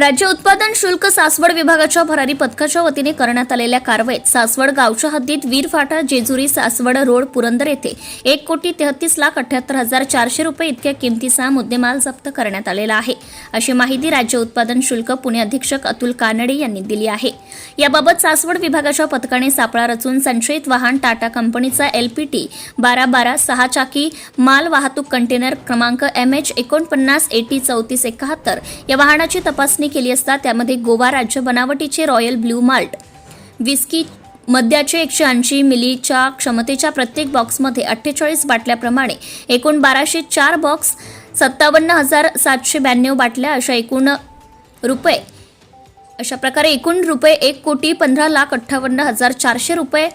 राज्य उत्पादन शुल्क सासवड विभागाच्या भरारी पथकाच्या वतीने करण्यात आलेल्या कारवाईत सासवड गावच्या हद्दीत वीरफाटा जेजुरी सासवड रोड पुरंदर येथे एक कोटी तेहतीस लाख अठ्याहत्तर हजार चारशे रुपये इतक्या किमतीचा मुद्देमाल जप्त करण्यात आलेला आहे. अशी माहिती राज्य उत्पादन शुल्क पुणे अधीक्षक अतुल कानडे यांनी दिली आहे. याबाबत सासवड विभागाच्या पथकाने सापळा रचून संशयित वाहन टाटा कंपनीचा एलपीटी बारा बारा सहा चाकी माल वाहतूक कंटेनर क्रमांक एम एच एकोणपन्नास एटी चौतीस एकाहत्तर या वाहनाची तपासणी केली असता त्यामध्ये गोवा राज्य बनावटीचे रॉयल ब्ल्यू माल्ट विस्की मद्याचे एकशे ऐंशी मिलीच्या क्षमतेच्या प्रत्येक बॉक्समध्ये अठ्ठेचाळीस बाटल्याप्रमाणे एकूण बाराशे चार बॉक्स सत्तावन्न हजार सातशे ब्याण्णव बाटल्या अशा एकूण रुपये अशा प्रकारे एकूण रुपये एक कोटी पंधरा लाख अठ्ठावन्न हजार चारशे रुपये.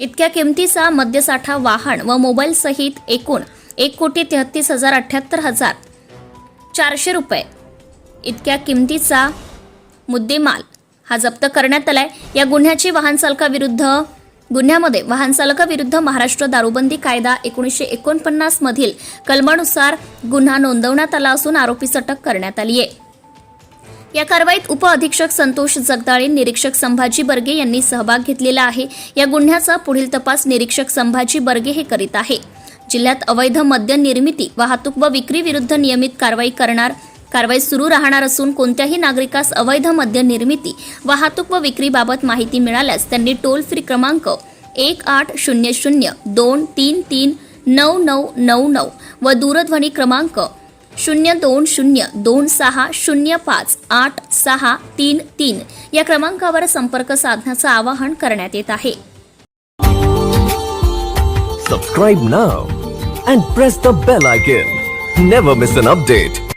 इतक्या किमतीचा मद्यसाठा वाहन व मोबाईल सहित एकूण एक कोटी तेहतीस हजार अठ्ठ्याहत्तर हजार चारशे रुपये. इतक्या किमतीचा मुद्देमाल हा जप्त करण्यात आलाय. या गुन्ह्याची वाहन चालकाविरुद्ध गुन्ह्यामध्ये वाहन चालकाविरुद्ध महाराष्ट्र दारूबंदी कायदा एकोणीसशे एकोणपन्नासमधील कलमानुसार गुन्हा नोंदवण्यात आला असून आरोपीस अटक करण्यात आली आहे. या कारवाईत उप अधीक्षक संतोष जगदाळे निरीक्षक संभाजी बर्गे यांनी सहभाग घेतलेला आहे. या गुन्ह्याचा पुढील तपास निरीक्षक संभाजी बर्गे हे करीत आहे. जिल्ह्यात अवैध मद्य निर्मिती वाहतूक व विक्री विरुद्ध नियमित कारवाई करणार कारवाई सुरू राहणार असून कोणत्याही नागरिकास अवैध मद्य निर्मिती वाहतूक व विक्रीबाबत माहिती मिळाल्यास त्यांनी टोल फ्री क्रमांक एक आठ शून्य शून्य दोन तीन तीन नऊ नऊ नऊ नऊ व दूरध्वनी क्रमांक शून्य दोन शून्य दोन सहा शून्य पाच आठ सहा तीन तीन या क्रमांकावर संपर्क साधण्याचं आवाहन करण्यात येत आहे. Subscribe now and press the bell icon never miss an update